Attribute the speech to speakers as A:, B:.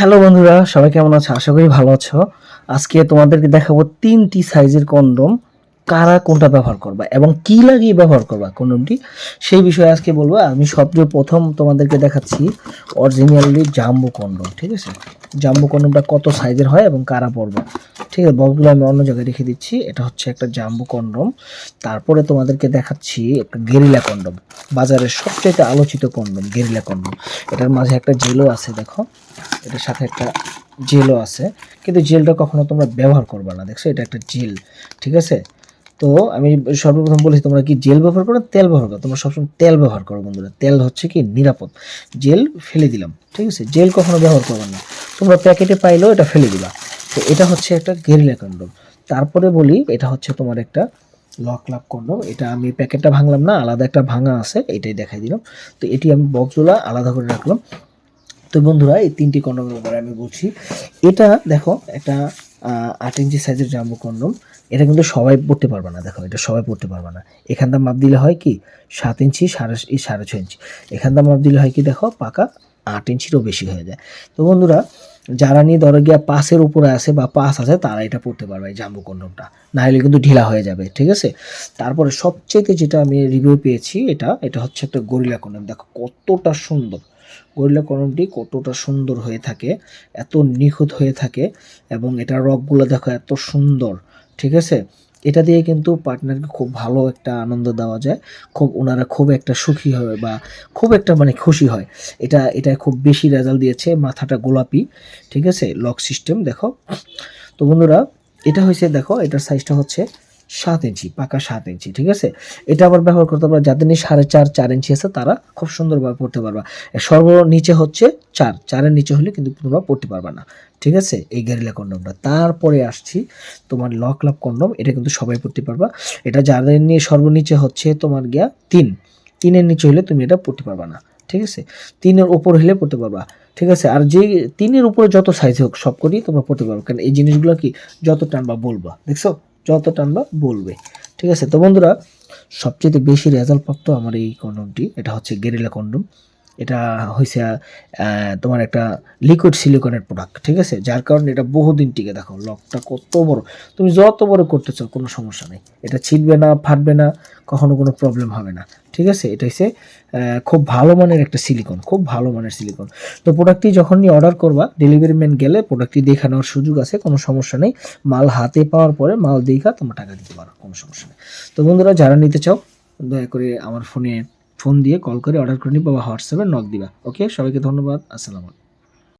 A: Hello বন্ধুরা, সবাই কেমন আছো? আশা করি ভালো আছো। আজকে তোমাদেরকে দেখাবো তিনটি সাইজের কন্ডম। কারা কোনটা ব্যবহার করবা এবং কি লাগিয়ে ব্যবহার করবা কন্ডমটি? সেই বিষয়ে আজকে বলব। আমি সবচেয়ে প্রথম তোমাদেরকে দেখাচ্ছি অরিজিনালি জাম্বো কন্ডম, ঠিক আছে? জাম্বো কন্ডমটা কত সাইজের হয় এবং কারা পরবা? ঠিক আছে, বক্সগুলো আমি অন্য জায়গায় রেখে দিচ্ছি। এটা হচ্ছে একটা জাম্বু কন্ডম। তারপরে তোমাদেরকে দেখাচ্ছি একটা গেরিলা কন্ডম। বাজারের সবচেয়ে আলোচিত কন্ডম, গেরিলা কন্ডম। এটার মাঝে একটা জেলও আছে, দেখো। এটার সাথে একটা জেলও আছে। কিন্তু জেলটা কখনো তোমরা ব্যবহার করবে না। দেখছ, এটা একটা জেল ঠিক আছে? তো আমি সর্বপ্রথম বলেছি, তোমরা কি জেল ব্যবহার করো তেল ব্যবহার করো? তোমরা সবসময় তেল ব্যবহার করো বন্ধুরা। তেল হচ্ছে কি নিরাপদ। জেল ফেলে দিলাম, ঠিক আছে? জেল কখনো ব্যবহার করবে না। তোমরা প্যাকেটে পাইলেও এটা ফেলে দিবা। তো এটা হচ্ছে একটা গেরিলা কন্ডম। তারপরে বলি, এটা হচ্ছে তোমার একটা লক লাভ কন্ডম। এটা আমি প্যাকেটটা ভাঙলাম না, আলাদা একটা ভাঙা আছে, এটাই দেখাই দিলাম। তো এটি আমি বক্সগুলো আলাদা করে রাখলাম। তো বন্ধুরা, এই তিনটি কন্ডমের ব্যাপারে আমি বলছি। এটা দেখো, একটা আট ইঞ্চি সাইজের জাম্বো কন্ডম। এটা কিন্তু সবাই পড়তে পারবে না, দেখো, এটা সবাই পড়তে পারবে না। এখানটা মাপ দিলে হয় কি? সাত ইঞ্চি, সাড়ে সাড়ে ছয় ইঞ্চি। এখানটা মাপ দিলে হয় কি, দেখো, পাকা আট ইঞ্চিরও বেশি হয়ে যায়। তো বন্ধুরা, যারা নিয়ে ধরো গিয়া পাসের উপরে আছে বা পাস আছে, তারা এটা পড়তে পারবে, এই জাম্বু কন্ডমটা। না হলে কিন্তু ঢিলা হয়ে যাবে, ঠিক আছে? তারপরে সবচেয়ে যেটা আমি রিভিউ পেয়েছি এটা এটা হচ্ছে একটা গরিলা কন্ডম। দেখো, কতটা সুন্দর। গরিলা কন্ডমটি কতটা সুন্দর হয়ে থাকে, এত নিখুঁত হয়ে থাকে, এবং এটা রকগুলো দেখো এত সুন্দর, ঠিক আছে? এটা দিয়ে কিন্তু পার্টনারকে খুব ভালো একটা আনন্দ দেওয়া যায়, খুব ওনারা খুব একটা সুখী হয় বা খুব একটা মানে খুশি হয়। এটা এটা খুব বেশি রেজাল্ট দিয়েছে মাথাটা গোলাপি, ঠিক আছে? লক সিস্টেম, দেখো? তো বন্ধুরা, এটা হয়েছে দেখো, এটার সাইজটা হচ্ছে সাত ইঞ্চি, পাকা সাত ইঞ্চি, ঠিক আছে? এটা আবার ব্যবহার করতে পারবা, যাদের নিয়ে সাড়ে চার চার ইঞ্চি আছে, তারা খুব সুন্দরভাবে পড়তে পারবা। এর সর্বনিচে হচ্ছে চার, চারের নিচে হলে কিন্তু তোমরা পড়তে পারবা না, ঠিক আছে? এই গ্যারিলা কন্ডমটা। তারপরে আসছি তোমার লক লাভ কন্ডম, এটা কিন্তু সবাই পড়তে পারবা। এটা যাদের নিয়ে সর্বনিচে হচ্ছে তোমার গিয়া তিন, তিনের নিচে হলে তুমি এটা পড়তে পারবা না, ঠিক আছে? তিনের উপর হলে পড়তে পারবা, ঠিক আছে? আর যে তিনের উপরে যত সাইজ হোক সব করেই তোমরা পড়তে পারবে, কারণ এই জিনিসগুলো কি যত টানবা বলবা, দেখছ? যত টানবা বলবে। ঠিক আছে? তো বন্ধুরা, সবচেয়ে বেশি রেজাল্ট প্রাপ্ত আমার এই কন্ডমটি এটা হচ্ছে গেরিলা কন্ডম এটা হয়েছে তোমার একটা লিকুইড সিলিকনের প্রোডাক্ট ঠিক আছে? যার কারণে এটা বহুদিন টিকে দেখো, লকটা কত বড়। তুমি যত বড় করতে চাও, কোনো সমস্যা নেই। এটা ছিটবে না, ফাটবে না, কখনো কোনো প্রবলেম হবে না, ঠিক আছে? এটা হচ্ছে খুব ভালো মানের একটা সিলিকন খুব ভালো মানের সিলিকন তো প্রোডাক্টটি যখনই অর্ডার করবা ডেলিভারি ম্যান গেলে প্রোডাক্টটি দেখানোর সুযোগ আছে, কোনো সমস্যা নেই। মাল হাতে পাওয়ার পরে মাল দেখা, তোমার টাকা দিতে পারো, কোনো সমস্যা নেই। তো বন্ধুরা, যারা নিতে চাও, দয়া করে আমার ফোনে ফোন দিয়ে কল করে অর্ডার করে নিবা বা হোয়াটসঅ্যাপে নক দিবা। ওকে সবাইকে ধন্যবাদ। আসসালামু